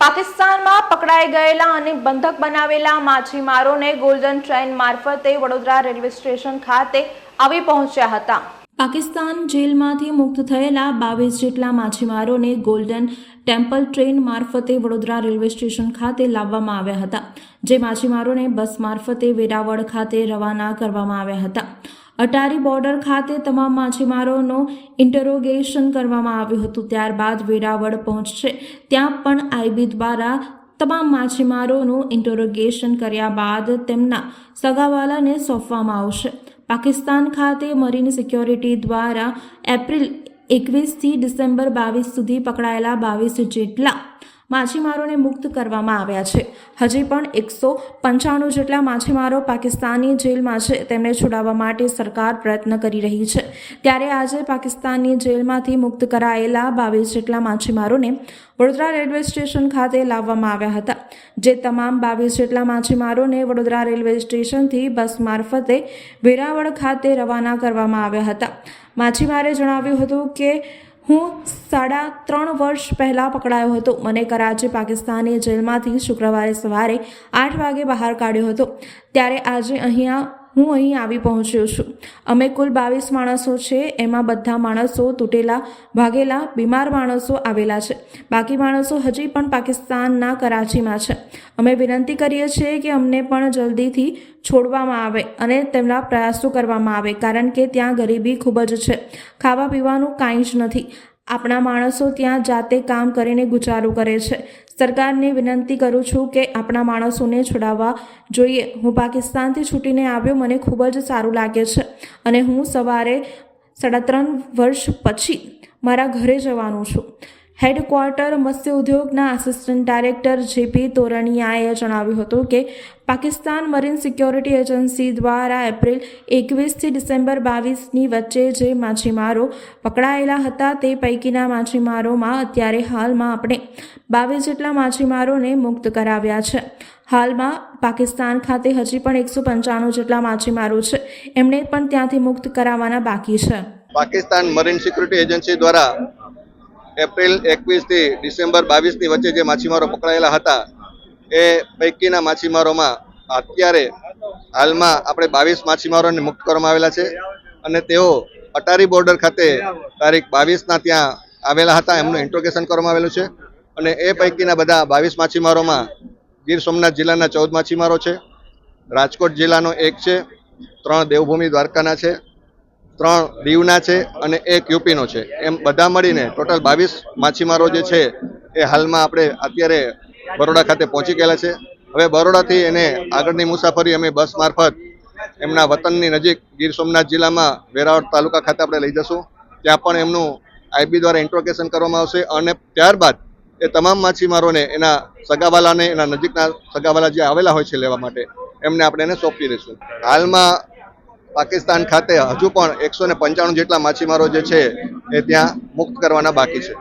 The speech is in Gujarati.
પાકિસ્તાનમાં પકડાઈ ગયેલા અને બંધક બનાવેલા માછીમારોને ગોલ્ડન ટ્રેન મારફતે વડોદરા રેલવે સ્ટેશન ખાતે આવી પહોંચ્યા હતા. પાકિસ્તાન જેલમાંથી મુક્ત થયેલા બાવીસ જેટલા માછીમારોને ગોલ્ડન ટેમ્પલ ટ્રેન મારફતે વડોદરા રેલવે સ્ટેશન ખાતે લાવવામાં આવ્યા હતા, જે માછીમારોને બસ મારફતે વેરાવળ ખાતે રવાના કરવામાં આવ્યા હતા. અટારી બોર્ડર ખાતે તમામ માછીમારોનો ઇન્ટરોગેશન કરવામાં આવ્યું હતું. ત્યારબાદ વેરાવળ પહોંચશે. ત્યાં પણ આઈબી દ્વારા તમામ માછીમારોનું ઇન્ટરોગેશન કર્યા બાદ તેમના સગાવાલાને સોંપવામાં આવશે. પાકિસ્તાન ખાતે મરીન સિક્યોરિટી દ્વારા એપ્રિલ એકવીસથી ડિસેમ્બર બાવીસ સુધી પકડાયેલા બાવીસ જેટલા માછીમારોને મુક્ત કરવામાં આવ્યા છે. હજી પણ એકસો પંચાણું જેટલા માછીમારો પાકિસ્તાની જેલમાં છે, તેમને છોડાવવા માટે સરકાર પ્રયત્ન કરી રહી છે. ત્યારે આજે પાકિસ્તાનની જેલમાંથી મુક્ત કરાયેલા બાવીસ જેટલા માછીમારોને વડોદરા રેલવે સ્ટેશન ખાતે લાવવામાં આવ્યા હતા. જે તમામ બાવીસ જેટલા માછીમારોને વડોદરા રેલવે સ્ટેશનથી બસ મારફતે વેરાવળ ખાતે રવાના કરવામાં આવ્યા હતા. માછીમારે જણાવ્યું હતું કે હું સાડા ત્રણ વર્ષ પહેલાં પકડાયો હતો. મને કરાચી પાકિસ્તાની જેલમાંથી શુક્રવારે સવારે આઠ વાગે બહાર કાઢ્યો હતો. ત્યારે આજે અહીંયા હું અહીં આવી પહોંચ્યો છું. અમે કુલ બાવીસ માણસો છે, એમાં બધા માણસો તૂટેલા, ભાગેલા, બીમાર માણસો આવેલા છે. બાકી માણસો હજી પણ પાકિસ્તાનના કરાચીમાં છે. અમે વિનંતી કરીએ છીએ કે અમને પણ જલ્દીથી છોડવામાં આવે અને તેમના પ્રયાસો કરવામાં આવે, કારણ કે ત્યાં ગરીબી ખૂબ જ છે. ખાવા પીવાનું કાંઈ જ નથી. આપણા માણસો ત્યાં જાતે કામ કરીને ગુજારો કરે છે. સરકારને વિનંતી કરું છું કે આપણા માણસોને છોડાવવા જોઈએ. હું પાકિસ્તાનથી છૂટીને આવ્યો, મને ખૂબ જ સારું લાગે છે અને હું સવારે સાડા ત્રણ વર્ષ પછી મારા ઘરે જવાનું છું. હેડક્વાર્ટર મત્સ્ય ઉદ્યોગના આસિસ્ટન્ટ ડાયરેક્ટર જેપી તોરણિયાએ જણાવ્યું હતું કે પાકિસ્તાન મરીન સિક્યોરિટી એજન્સી દ્વારા એપ્રિલ એકવીસથી ડિસેમ્બર બાવીસની વચ્ચે જે માછીમારો પકડાયેલા હતા તે પૈકીના માછીમારોમાં અત્યારે હાલમાં આપણે બાવીસ જેટલા માછીમારોને મુક્ત કરાવ્યા છે. હાલમાં પાકિસ્તાન ખાતે હજી પણ એકસો પંચાણું જેટલા માછીમારો છે. એમને પણ ત્યાંથી મુક્ત કરાવવાના બાકી છે. પાકિસ્તાન મરીન સિક્યુરિટી એજન્સી દ્વારા એપ્રિલ એકવીસથી ડિસેમ્બર બાવીસની વચ્ચે જે માછીમારો પકડાયેલા હતા, એ પૈકીના માછીમારોમાં અત્યારે હાલમાં આપણે બાવીસ માછીમારોને મુક્ત કરવામાં આવેલા છે અને તેઓ અટારી બોર્ડર ખાતે તારીખ બાવીસના ત્યાં આવેલા હતા, એમનું ઇન્ટ્રોગેશન કરવામાં આવેલું છે. અને એ પૈકીના બધા બાવીસ માછીમારોમાં ગીર સોમનાથ જિલ્લાના ચૌદ માછીમારો છે, રાજકોટ જિલ્લાનો એક છે, ત્રણ દેવભૂમિ દ્વારકાના છે ત્રણ દીવના છે અને એક યુપીનો છે. એમ બધા મળીને ટોટલ બાવીસ માછીમારો જે છે એ હાલમાં આપણે અત્યારે બરોડા ખાતે પહોંચી ગયેલા છે. હવે બરોડાથી એને આગળની મુસાફરી અમે બસ મારફત એમના વતનની નજીક ગીર સોમનાથ જિલ્લામાં વેરાવળ તાલુકા ખાતે આપણે લઈ જશું. ત્યાં પણ એમનું આઈબી દ્વારા ઇન્ટ્રોગેશન કરવામાં આવશે અને ત્યારબાદ એ તમામ માછીમારોને એના સગાવાલાને એના નજીકના સગાવાલા જે આવેલા હોય છે લેવા માટે એમને આપણે એને સોંપી દઈશું. હાલમાં પાકિસ્તાન ખાતે હજુ પણ એકસો ને પંચાણું જેટલા માછીમારો જે છે એ ત્યાં મુક્ત કરવાના બાકી છે.